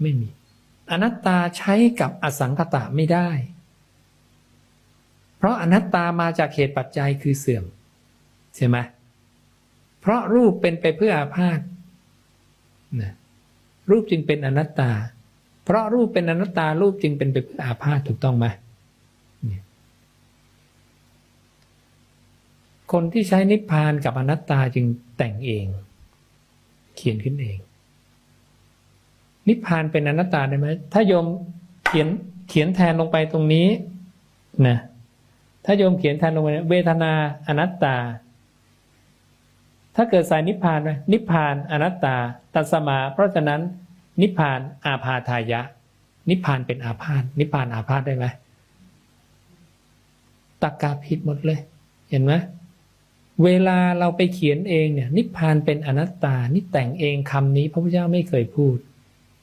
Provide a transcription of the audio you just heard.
ไม่มี อนัตตาใช้กับอสังขตะไม่ได้ เพราะอนัตตามาจากเหตุปัจจัยคือเสื่อมใช่ไหมเพราะรูปเป็นไปเพื่ออาพาธนะรูปจึงเป็นอนัตตา เพราะรูปเป็นอนัตตารูปจึงเป็นไปเพื่ออาพาธถูกต้องไหมคนที่ใช้นิพพานกับอนัตตาจึงแต่งเอง เขียนขึ้นเอง นิพพานเป็นอนัตตาได้ไหมถ้าโยมเขียนเขียนแทนลงไปตรงนี้นะถ้าโยมเขียนแทนลงไปเวทนาอนัตตา ถ้าเกิดสายนิพพานไหมนิพพานอนัตตา ตัสมา เพราะฉะนั้น นิพพานอาพาทายะ นิพพานเป็นอาพาธนิพพานอาพาธได้ไหมตักกาผิดหมดเลย เห็นไหมเวลาเราไปเขียนเองเนี่ย นิพพานเป็นอนัตตา นี่แต่งเองคำนี้พระพุทธเจ้าไม่เคยพูด